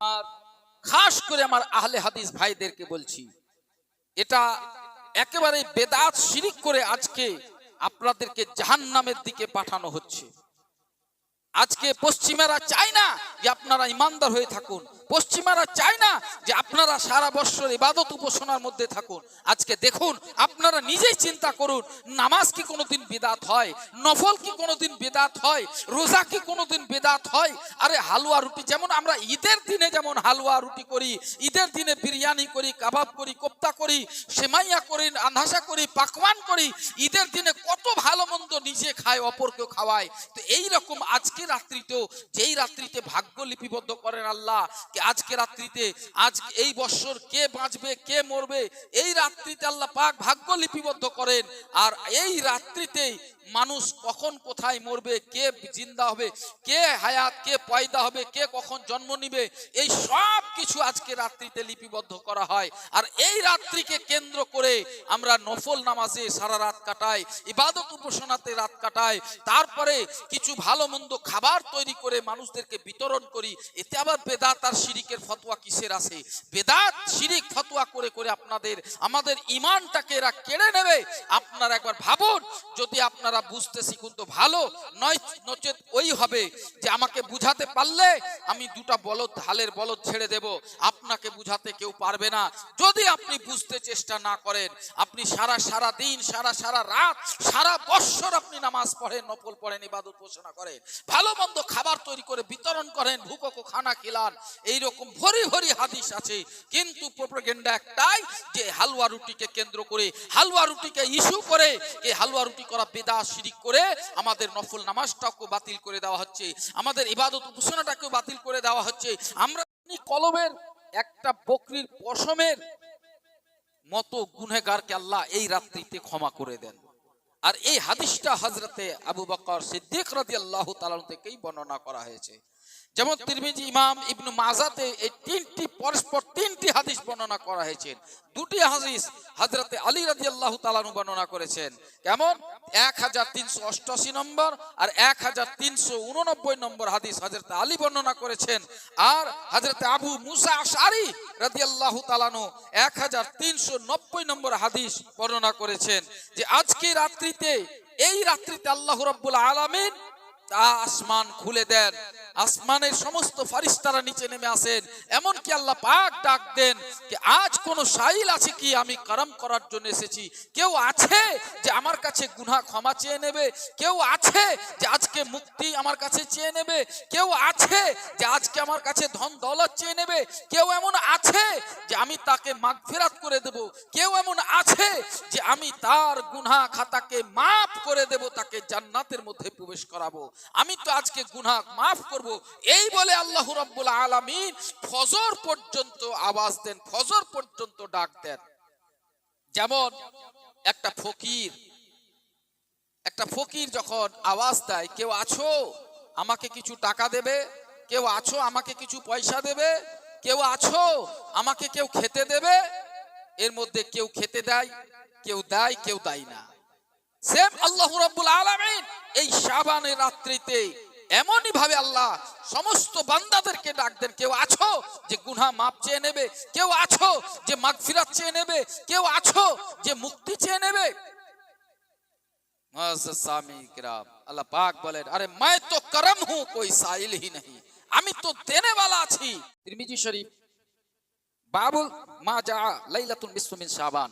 আর খাস করে আমার আহলে হাদিস ভাইদেরকে বলছি, এটা একেবারে বেদাত শিরিক করে আজকে আপনাদেরকে জাহান নামের দিকে পাঠানো হচ্ছে। আজকে পশ্চিমেরা চায় না যে আপনারা ইমানদার হয়ে থাকুন পশ্চিমারা চায় না যে আপনারা সারা বছর ইবাদত উপাসনার মধ্যে থাকুন। আজকে দেখুন, আপনারা নিজেই চিন্তা করুন, নামাজ কি কোনোদিন বেদাত হয়, নফল কি কোনোদিন বেদাত হয়, রোজা কি কোনোদিন বেদাত হয়? আরে হালুয়া রুটি, যেমন আমরা ঈদের দিনে যেমন হালুয়া রুটি করি, ঈদের দিনে বিরিয়ানি করি, কাবাব করি, কোপ্তা করি, সেমাইয়া করি আন্ধাসা করি, পাকওয়ান করি, ঈদের দিনে কত ভালো মন্দ নিজে খায় অপরকে খাওয়ায়। তো এই রকম আজকে রাত্রিতেও, যেই রাত্রিতে ভাগ্য লিপিবদ্ধ করেন আল্লাহ আজকে রাত্রিতে আজ এই বৎসর কে বাঁচবে, কে মরবে, এই রাত্রিতে আল্লাহ পাক ভাগ্য লিপিবদ্ধ করেন। আর এই রাত্রিতেই মানুষ কখন কোথায় মরবে, কে জিন্দা হবে, কে হায়াত, কে পয়দা হবে, কে কখন জন্ম নিবে, এই সব কিছু আজকে রাত্রিতে লিপিবদ্ধ করা হয়। আর এই রাত্রিকে কেন্দ্র করে আমরা নফল নামাজে সারা রাত কাটাই, ইবাদত উপাসনাতে রাত কাটাই, তারপরে কিছু ভালো মন্দ খাবার তৈরি করে মানুষদেরকে বিতরণ করি, এতে আবার বেদাত আর শিরিকের ফতোয়া কিসের আছে? বেদাত, শিরিক ফতোয়া করে করে আপনাদের, আমাদের ইমানটাকে এরা কেড়ে নেবে। আপনারা একবার ভাবুন, যদি আপনারা বুঝতে শিখুন তো ভালো, নয়, নচেত ওই হবে যে আমাকে বুঝাতে পারলে আমি দুটা বলদ, ঢালের বলদ ছেড়ে দেব। আপনাকে বুঝাতে কেউ পারবে না। যদি আপনি বুঝতে চেষ্টা না করেন, আপনি সারা সারা দিন, সারা সারা রাত, সারা বৎসর আপনি নামাজ পড়েন, নফল পড়েন, ইবাদত ঘোষণা করেন, ভালো মন্দ খাবার তৈরি করে বিতরণ করেন, ভুকো খানা খিলান এইরকম ভরি ভরি হাদিস আছে। কিন্তু প্রোপাগেন্ডা একটাই যে হালুয়া রুটিকে কেন্দ্র করে, হালুয়া রুটিকে ইস্যু করে, এই হালুয়া রুটি করা বেদা শিরিক করে আমাদের নফল নামাজটাকে বাতিল করে দেওয়া হচ্ছে, আমাদের ইবাদত উপাসনাটাকেও বাতিল করে দেওয়া হচ্ছে। আমরা কলমের একটা বকরির পশমের মতো গুনেগারকে আল্লাহ এই রাত্রিতে ক্ষমা করে দেন। আর এই হাদিসটা হজরতে আবু বকর সিদ্দিক রাদি আল্লাহ তালান থেকেই বর্ণনা করা হয়েছে। যেমন তিরমিজি ইমাম ইবনু মাজাতে এই তিনটি পরস্পর তিনটি হাদিস বর্ণনা করা হয়েছে। দুটি হাদিস হজরতে আলী রাজি আল্লাহ তালানু বর্ণনা করেছেন। কেমন? এক হাজার তিনশো অষ্টআশি নম্বর আর এক হাজার তিনশো উননব্বই নম্বর হাদিস হজরতে আলী বর্ণনা করেছেন। আর হজরতে আবু মুসা আশারি রাজি আল্লাহ তালানু এক হাজার তিনশো নব্বই নম্বর হাদিস বর্ণনা করেছেন যে আজকে রাত্রিতে, এই রাত্রিতে আল্লাহ রব্বুল আলমিন তা আসমান খুলে দেন। আসমানের সমস্ত ফারিস্তারা নিচে নেমে আসেন। এমন কি আল্লাহ পাক ডাক দেন যে, আজ কোন সাইল আছে কি? আমি কারাম করার জন্য এসেছি। কেউ আছে যে আমার কাছে গুনাহ ক্ষমা চেয়ে নেবে? কেউ আছে যে আজকে মুক্তি আমার কাছে চেয়ে নেবে? কেউ আছে যে আজকে আমার কাছে ধন দৌলত চেয়ে নেবে? কেউ এমন আছে যে আমি তাকে মাগফিরাত করে দেব? কেউ এমন আছে যে আমি তার গুনাহ খাতাকে মাফ করে দেব? তাকে জান্নাতের মধ্যে প্রবেশ করাবো। আমি তো আজকে গুনাহ মাফ করব এই বলে আল্লাহ রাব্বুল আলামিন ফজর পর্যন্ত আওয়াজ দেন, ফজর পর্যন্ত ডাক দেন। যেমন একটা ফকির একটা ফকির যখন আওয়াজ দেয়, কেউ আছো? আমাকে কিছু টাকা দেবে? কেউ আছো? আমাকে কিছু পয়সা দেবে? কেউ আছো? আমাকে কেউ খেতে দেবে? এর মধ্যে কেউ খেতে দেয়, কেউ দেয় কেউ দেয় না। সেম আল্লাহ রাব্বুল আলামিন এই শাবানের রাত্রিতে এমনই ভাবে আল্লাহ সমস্ত বান্দাদেরকে ডাকদের, কেউ আছো যে গুনা মাপ চেয়ে নেবে, কেউ আছো যে মাগফিরাত চেয়ে নেবে, কেউ আছো যে মুক্তি চেয়ে নেবে। আল্লাহ পাক বলেন, আরে মায় তো করম হু, কই সাইল হি নহি। আমি তো দেনে আছি। তিরমিজি শরীফ, বাবুল মা যা লাইলাতুল নিসফু শাবান।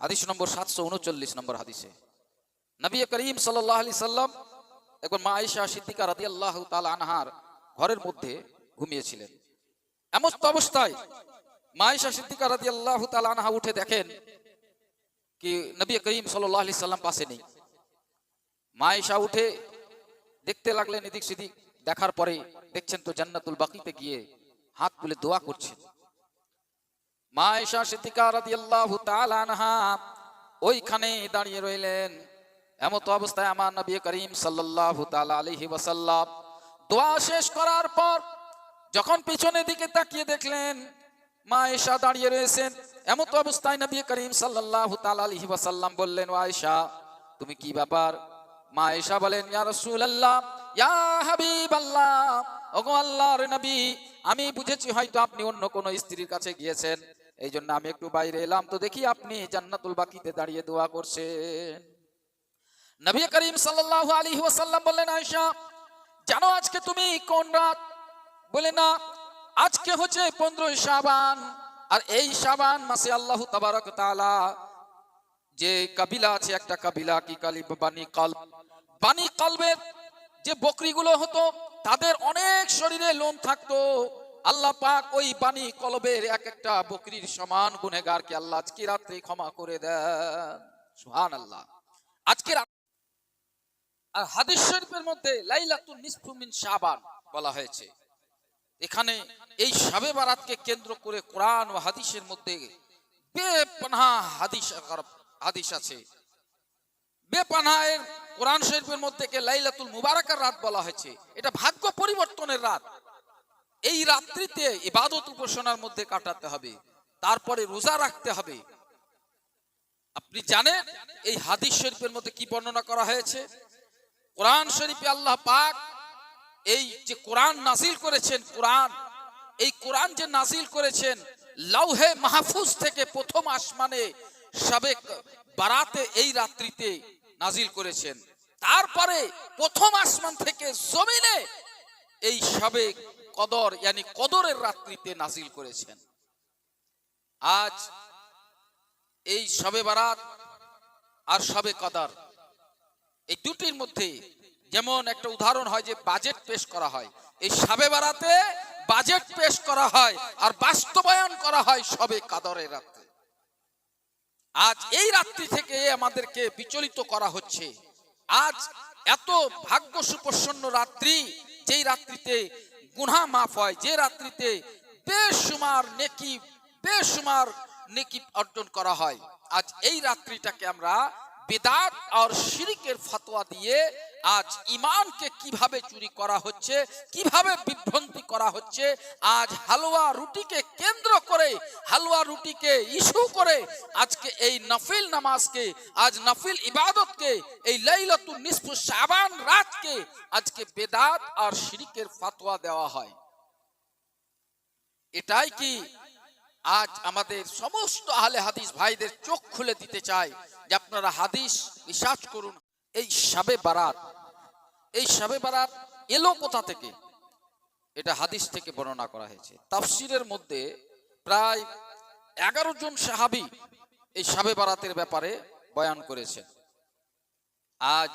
হাদিস নম্বর 739 নম্বর হাদিসে। নবী করিম সাল্লাল্লাহু আলাইহি সাল্লাম একবার মা আয়েশা সিদ্দিকা রাদি আল্লাহ তাল আনহার ঘরের মধ্যে ঘুমিয়েছিলেন। এমন অবস্থায় মা আয়েশা সিদ্দিকা রাদি আল্লাহ তাল আনহা উঠে দেখেন কি নবী করিম সাল্লাহ সাল্লাম পাশে নেই। মা আয়েশা উঠে দেখতে লাগলেন এদিক সেদিক, দেখার পরে দেখছেন তো জান্নাতুল বাকিতে গিয়ে হাত তুলে দোয়া করছেন। মা আয়েশা সিদ্দিকা রাদিয়াল্লাহু তাআলা আনহা ওইখানে দাঁড়িয়ে রইলেন। এমত অবস্থায় আমার নবী করিম সাল্লাল্লাহু তাআলা আলাইহি ওয়াসাল্লাম দোয়া শেষ করার পর যখন পিছনের দিকে তাকিয়ে দেখলেন, মা আয়েশা দাঁড়িয়ে রয়েছেন, এমত অবস্থায় নবী করিম সাল্লাল্লাহু তাআলা আলাইহি ওয়াসাল্লাম বললেন, ও আয়েশা, তুমি কি ব্যাপার? মা আয়েশা বলেন, ইয়া রাসূলুল্লাহ, ইয়া হাবিব আল্লাহ ওগো আল্লাহর নবী, আমি বুঝেছি হয়তো আপনি অন্য কোনো স্ত্রীর কাছে গিয়েছেন এই জন্য আমি একটু বাইরে এলাম, তো দেখি আপনি জান্নাতুল বাকিতে দাঁড়িয়ে দোয়া করছেন। নবী করিম সাল্লাল্লাহু আলাইহি ওয়াসাল্লাম বললেন, আয়েশা, জানো আজকে তুমি কোন রাত? বলে, না, আজকে হচ্ছে পনেরোই শাবান, আর এই শাবান মাসে আল্লাহ তাবারক তাআলা যে কাবিলা আছে, একটা কাবিলা কি কালি বানি কলব, বানি কলবের যে বকরিগুলো হতো, তাদের অনেক শরীরে লোম থাকতো। আল্লাহ পাক ওই বানি কলবের এক একটা বকরির সমান গুনেগারকে আল্লাহ আজকে রাত্রে ক্ষমা করে দেন। সুবহানাল্লাহ। আজকে রাত- আর হাদিস শরীফের মধ্যে লাইলাতুল নিসফু মিন শাবান বলা হয়েছে। এখানে এই শাবে বারাতকে কেন্দ্র করে কোরআন ও হাদিসের মধ্যে বেপনাহ হাদিস হাদিস আছে। বেপানাহের কোরআন শরীফের মধ্যে কে লাইলাতুল মুবারাকার রাত বলা হয়েছে। এটা ভাগ্য পরিবর্তনের রাত। এই রাত্রিতে ইবাদত উপাসনার মধ্যে কাটাতে হবে। তারপরে রোজা রাখতে হবে। আপনি জানেন এই হাদিস শরীফের মধ্যে কি বর্ণনা করা হয়েছে? কোরআন শরীফে আল্লাহ পাক এই যে কোরআন নাজিল করেছেন, কোরআন, এই কোরআন যে নাজিল করেছেন, লাউহে মাহফুজ থেকে প্রথম আসমানে সাবেক বারাতে এই রাত্রিতে নাজিল করেছেন। তারপরে প্রথম আসমান থেকে জমিনে এই সাবেক কদর, ইয়ানি কদরের রাত্রিতে নাজিল করেছেন। আজ এই সবে বারাত আর সবে কদর এই দুটির মধ্যে যেমন একটা উদাহরণ হয় যে বাজেট পেশ করা হয়, এই সাবে বারাতে বাজেট পেশ করা হয় আর বাস্তবায়ন করা হয় সবে কাদরের রাত্রে আজ এই রাত্রি থেকে আমাদেরকে বিচলিত করা হচ্ছে। আজ এত ভাগ্য সুপ্রসন্ন রাত্রি, যেই রাত্রিতে গুনা মাফ হয়, যে রাত্রিতে বেসুমার নেকি বেসুমার নেকি অর্জন করা হয়, আজ এই রাত্রিটাকে আমরা বেদাত আর শিরিকের ফতোয়া দিয়ে আজ ইমানকে কীভাবে চুরি করা হচ্ছে, কীভাবে বিভ্রান্তি করা হচ্ছে, আজ হালুয়া রুটিকে কেন্দ্র করে, হালুয়া রুটিকে ইস্যু করে আজকে এই নফিল নামাজকে, আজ নফিল ইবাদতকে, এই লাইলাতুল নিসফু শাবান রাতকে আজকে বেদাত আর শিরিকের ফতোয়া দেওয়া হয়। এটাই কি আজ আমাদের সমস্ত আহলে হাদিস ভাইদের চোখ খুলে দিতে চাই যে আপনারা হাদিস রিসার্চ করুন। এই সাবে বারাত, এই সাবে বারাত এলো কোথা থেকে? এটা হাদিস থেকে বর্ণনা করা হয়েছে। তাফসিরের মধ্যে প্রায় এগারো জন সাহাবি এই সাবে বারাতের ব্যাপারে বয়ান করেছেন। আজ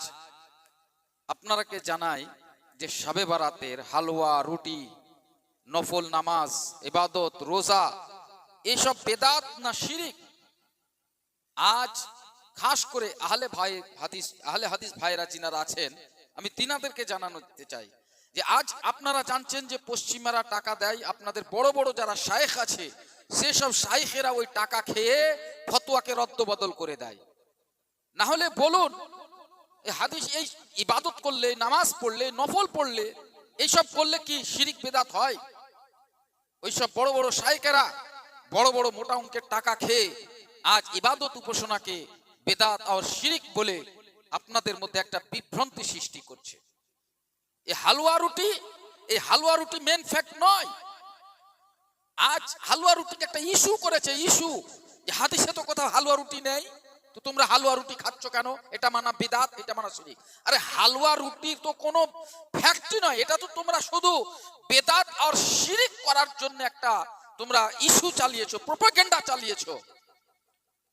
আপনারাকে জানাই যে সাবে বারাতের হালুয়া, রুটি, নফল নামাজ, ইবাদত, রোজা এসব বেদাত না শিরিক। আজ খাস করে আহলে ভাই হাদিস, আহলে হাদিস ভাইরা যিনারা আছেন, আমি তিনাদেরকে জানানো দিতে চাই যে আজ আপনারা জানছেন যে পশ্চিমারা টাকা দেয়, আপনাদের বড় বড় যারা শায়েখ আছে, সেসব শাইখেরা ওই টাকা খেয়ে ফতোয়াকে রদ্দবদল করে দেয়। না হলে বলুন এই হাদিস এই ইবাদত করলে, নামাজ পড়লে, নফল পড়লে, এইসব করলে কি শিরিক বেদাত হয়? ওইসব বড় বড় শাইকেরা বড় বড় মোটা অঙ্কের টাকা খেয়ে আজ ইবাদত উপাসনাকে বেদাত আর শিরিক বলে আপনাদের মধ্যে একটা বিভ্রান্তি সৃষ্টি করছে। এই হালুয়া রুটি এই হালুয়া রুটি মেন ফ্যাক্ট নয়। আজ হালুয়া রুটিকে একটা ইস্যু করেছে ইস্যু হাদিসে তো কোথাও হালুয়া রুটি নেই। তো তোমরা হালুয়া রুটি খাচ্ছ কেন? এটা মানা বেদাত, এটা মানা শিরিক। আরে হালুয়া রুটি তো কোনো ফ্যাক্টরি নয়, এটা তো তোমরা শুধু বেদাত আর শিরিক করার জন্য একটা তোমরা ইস্যু চালিয়েছো, প্রোপাগেন্ডা চালিয়েছো।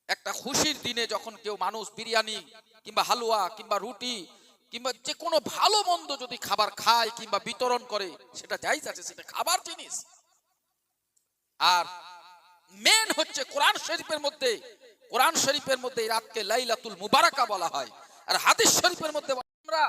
একটা খুশির দিনে যখন কেউ মানুষ বিরিয়ানি কিংবা হালুয়া কিংবা রুটি কিংবা যে কোনো ভালো মন্দ যদি খাবার খায় কিংবা বিতরণ করে, সেটা যাই আছে সেটা খাবার জিনিস। আর মেন হচ্ছে কোরআন শরীফের মধ্যে, কোরআন শরীফের মধ্যে এই রাতকে লাইলাতুল মুবারাকা বলা হয়। আর হাদিস শরীফের মধ্যে আমরা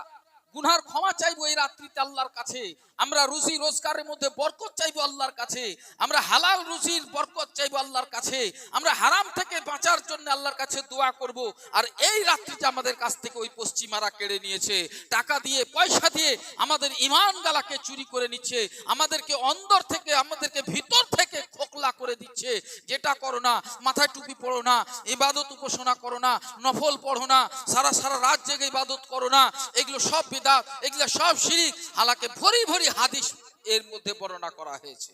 গুনহার ক্ষমা চাইব এই রাত্রিতে আল্লাহর কাছে। আমরা রুজি রোজগারের মধ্যে বরকত চাইব আল্লাহর কাছে। আমরা হালাল রুজির বরকত চাইব আল্লাহর কাছে। আমরা হারাম থেকে বাঁচার জন্য আল্লাহর কাছে দোয়া করব। আর এই রাত্রিতে আমাদের কাছ থেকে ওই পশ্চিমারা কেড়ে নিয়েছে। টাকা দিয়ে, পয়সা দিয়ে আমাদের ইমান গালাকে চুরি করে নিচ্ছে। আমাদেরকে অন্দর থেকে, আমাদেরকে ভিতর থেকে খোকলা করে দিচ্ছে। যেটা করো না, মাথায় টুপি পড়ো না, ইবাদত উপাসনা করো না, নফল পড়ো না, সারা সারা রাত জেগে ইবাদত করো না, এগুলো সব বিদাত, এগুলো সব শিরিক। হালাকে ভরি ভরি হাদিস এর মধ্যে বর্ণনা করা হয়েছে।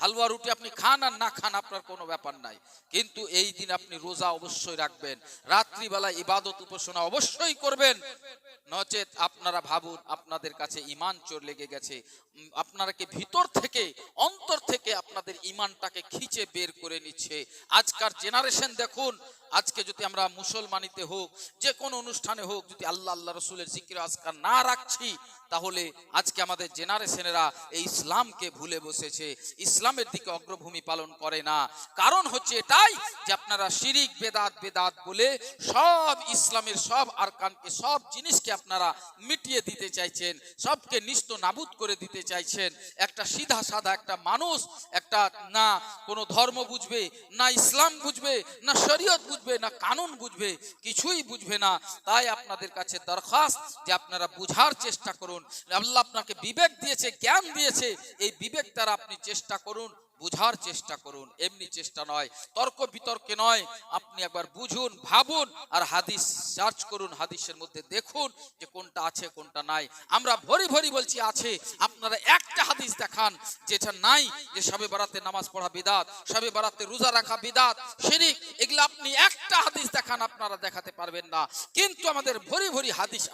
হালুয়া রুটি আপনি খান আর না খান আপনার কোনো ব্যাপার নাই। কিন্তু এই দিন আপনি রোজা অবশ্যই রাখবেন, রাত্রিবেলা ইবাদত উপাসনা অবশ্যই করবেন। নচেত আপনারা ভাবুন আপনাদের কাছে ইমান চোর লেগে গেছে। আপনারাকে আপনারা কি ভিতর থেকে, অন্তর থেকে আপনাদের ইমানটাকে খিচে বের করে নিচ্ছে। আজকার জেনারেশন দেখুন আজকে যদি আমরা মুসলমানিতে হোক, যে কোনো অনুষ্ঠানে হোক, যদি আল্লাহ আল্লাহ রসুলের জিকির আজকার না রাখছি, তাহলে আজকে আমাদের জেনারেশনেরা এই ইসলামকে ভুলে বসেছে। ইসলামের দিকে অগ্রভূমি পালন করে না। কারণ হচ্ছে এটাই যে আপনারা শিরিক, বেদাত বেদাত বলে সব ইসলামের সব আরকানকে, সব জিনিসকে আপনারা মিটিয়ে দিতে চাইছেন, সবকে নিস্ত নাবুদ করে দিতে চাইছেন। একটা সিধা সাদা একটা মানুষ, একটা না কোনো ধর্ম বুঝবে, না ইসলাম বুঝবে, না শরীয়ত বুঝবে না, কানুন বুঝবে, কিছুই বুঝবে না। তাই আপনাদের কাছে দরখাস্ত যে আপনারা বুঝার চেষ্টা করুন। আল্লাহ আপনাকে বিবেক দিয়েছে, জ্ঞান দিয়েছে, এই বিবেক দ্বারা আপনি চেষ্টা করুন। বুঝার চেষ্টা করুন, এমনি চেষ্টা নয়, তর্ক বিতর্কে নয়, আপনি একবার বুঝুন, ভাবুন আর হাদিস সার্চ করুন, হাদিসের মধ্যে দেখুন যে কোনটা আছে, কোনটা নাই। আমরা ভরি ভরি বলছি, আছে। আপনারা একটা হাদিস দেখান, যেটা নাই, যে সবে বারাতে নামাজ পড়া বিদাত সবে বারাতে রোজা রাখা বিদাত, শিরিক, এগুলো আপনি একটা হাদিস দেখান, আপনারা দেখাতে পারবেন না। কিন্তু আমাদের ভরি ভরি হাদিস